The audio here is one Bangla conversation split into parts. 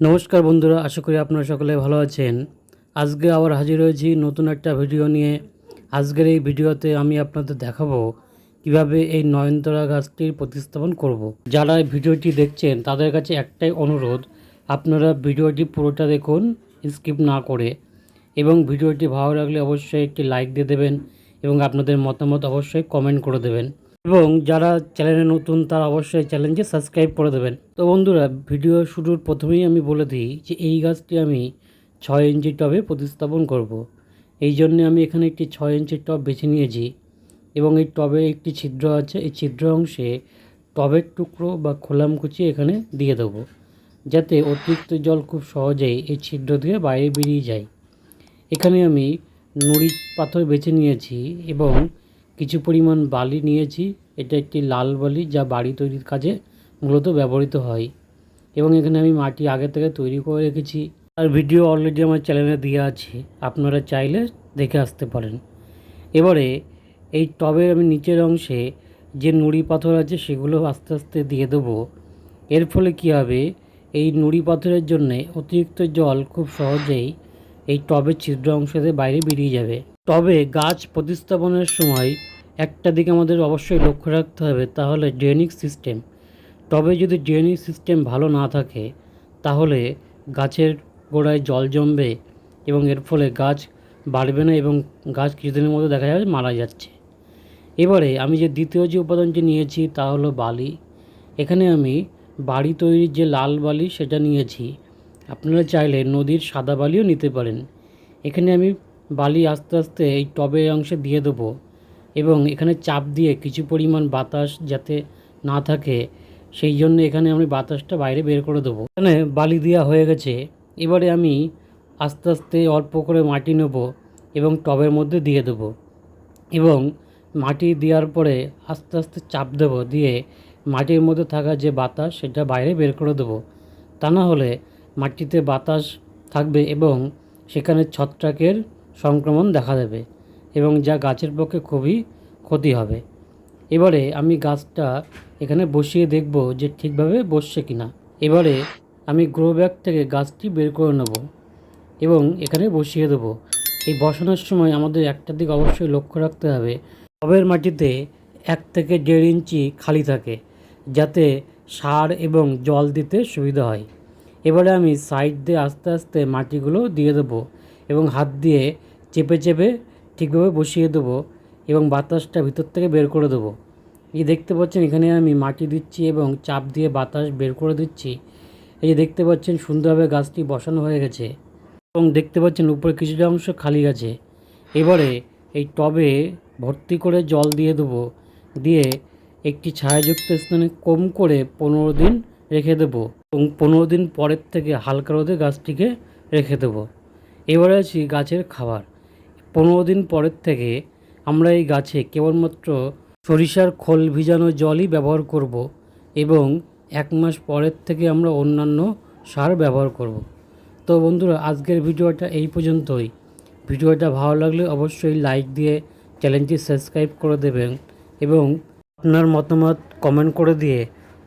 নমস্কার বন্ধুরা, আশা করি আপনারা সকলে ভালো আছেন। আজকে আবার হাজির হয়েছি নতুন একটা ভিডিও নিয়ে। আজকের এই ভিডিওতে আমি আপনাদের দেখাবো কীভাবে এই নয়নতারা গাছটির প্রতিস্থাপন করব। যারা এই ভিডিওটি দেখছেন, তাদের কাছে একটাই অনুরোধ, আপনারা ভিডিওটি পুরোটা দেখুন, স্কিপ না করে। এবং ভিডিওটি ভালো লাগলে অবশ্যই একটি লাইক দিয়ে দেবেন এবং আপনাদের মতামত অবশ্যই কমেন্ট করে দেবেন। এবং যারা চ্যানেলে নতুন, তারা অবশ্যই চ্যানেলটি সাবস্ক্রাইব করে দেবেন। তো বন্ধুরা ভিডিও শুরুর প্রথমেই আমি বলে দিই যে এই গাছটি আমি ছয় ইঞ্চি টবে প্রতিস্থাপন করব। এই জন্য আমি এখানে একটি ছয় ইঞ্চি টব বেছে নিয়েছি এবং এই টবে একটি ছিদ্র আছে। এই ছিদ্র অংশে টবের টুকরো বা খোলামকুচি এখানে দিয়ে দেবো, যাতে অতিরিক্ত জল খুব সহজেই এই ছিদ্র দিয়ে বাইরে বেরিয়ে যায়। এখানে আমি নুড়ি পাথর বেছে নিয়েছি এবং কিছু পরিমাণ বালি নিয়েছি। এটা একটি লাল বালি যা বাড়ি তৈরির কাজে মূলত ব্যবহৃত হয় এবং এখানে আমি মাটি আগে থেকে তৈরি করে রেখেছি। আর ভিডিও অলরেডি আমার চ্যানেলে দেওয়া আছে। আপনারা চাইলে দেখে আসতে পারেন। এবারে এই টবের আমি নিচের অংশে যে নুড়ি পাথর আছে সেগুলো আস্তে আস্তে দিয়ে দেবো। এর ফলে কী হবে? এই নুড়ি পাথরের জন্যে অতিরিক্ত জল খুব সহজেই এই টবের ছিদ্র অংশতে বাইরে বেরিয়ে যাবে। টবে গাছ প্রতিস্থাপনের সময় একটা দিকে আমাদের অবশ্যই লক্ষ্য রাখতে হবে তাহলে ড্রেনিং সিস্টেম। টবে যদি ড্রেনিং সিস্টেম ভালো না থাকে, তাহলে গাছের গোড়ায় জল জমবে এবং এর ফলে গাছ বাড়বে না এবং গাছ কিছুদিনের মধ্যে দেখা যাবে মারা যাচ্ছে। এবারে আমি যে দ্বিতীয় যে উপাদানটি নিয়েছি তা হলো বালি। এখানে আমি বাড়ি তৈরির যে লাল বালি সেটা নিয়েছি। আপনারা চাইলে নদীর সাদা বালিও নিতে পারেন। এখানে আমি বালি আস্তে আস্তে এই টবের অংশে দিয়ে দেবো এবং এখানে চাপ দিয়ে কিছু পরিমাণ বাতাস যাতে না থাকে, সেই জন্য এখানে আমি বাতাসটা বাইরে বের করে দেবো। এখানে বালি দেওয়া হয়ে গেছে। এবারে আমি আস্তে আস্তে অল্প করে মাটি নেব এবং টবের মধ্যে দিয়ে দেবো এবং মাটি দেওয়ার পরে আস্তে আস্তে চাপ দেবো দিয়ে মাটির মধ্যে থাকা যে বাতাস সেটা বাইরে বের করে দেবো। তা না হলে মাটিতে বাতাস থাকবে এবং সেখানে ছত্রাকের সংক্রমণ দেখা দেবে এবং যা গাছের পক্ষে খুবই ক্ষতি হবে। এবারে আমি গাছটা এখানে বসিয়ে দেখব যে ঠিকভাবে বসছে কিনা। এবারে আমি গ্রো ব্যাগ থেকে গাছটি বের করে নেব এবং এখানে বসিয়ে দেবো। এই বসানোর সময় আমাদের একটা দিক অবশ্যই লক্ষ্য রাখতে হবে। টবের মাটিতে এক থেকে দেড় ইঞ্চি খালি থাকে, যাতে সার এবং জল দিতে সুবিধা হয়। এবারে আমি সাইড দিয়ে আস্তে আস্তে মাটিগুলো দিয়ে দেবো এবং হাত দিয়ে চেপে চেপে ঠিকভাবে বসিয়ে দেবো এবং বাতাসটা ভিতর থেকে বের করে দেবো। এই দেখতে পাচ্ছেন, এখানে আমি মাটি দিচ্ছি এবং চাপ দিয়ে বাতাস বের করে দিচ্ছি। এই যে দেখতে পাচ্ছেন, সুন্দরভাবে গাছটি বসানো হয়ে গেছে এবং দেখতে পাচ্ছেন, উপরে কিছুটা অংশ খালি আছে। এবারে এই টবে ভর্তি করে জল দিয়ে দেবো, দিয়ে একটি ছায়াযুক্ত স্থানে কম করে পনেরো দিন রেখে দেবো। এবং পনেরো দিন পরের থেকে হালকা রোদে গাছটিকে রেখে দেবো। এবারে আছি গাছের খাবার। পনেরো দিন পরের থেকে আমরা এই গাছে কেবলমাত্র সরিষার খোল ভিজানো জলই ব্যবহার করব এবং এক মাস পরের থেকে আমরা অন্যান্য সার ব্যবহার করব। তো বন্ধুরা, আজকের ভিডিওটা এই পর্যন্তই। ভিডিওটা ভালো লাগলে অবশ্যই লাইক দিয়ে চ্যানেলটি সাবস্ক্রাইব করে দেবেন এবং আপনার মতামত কমেন্ট করে দিয়ে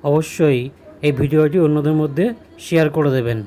অবশ্যই এই ভিডিওটি অন্যদের মধ্যে শেয়ার করে দেবেন।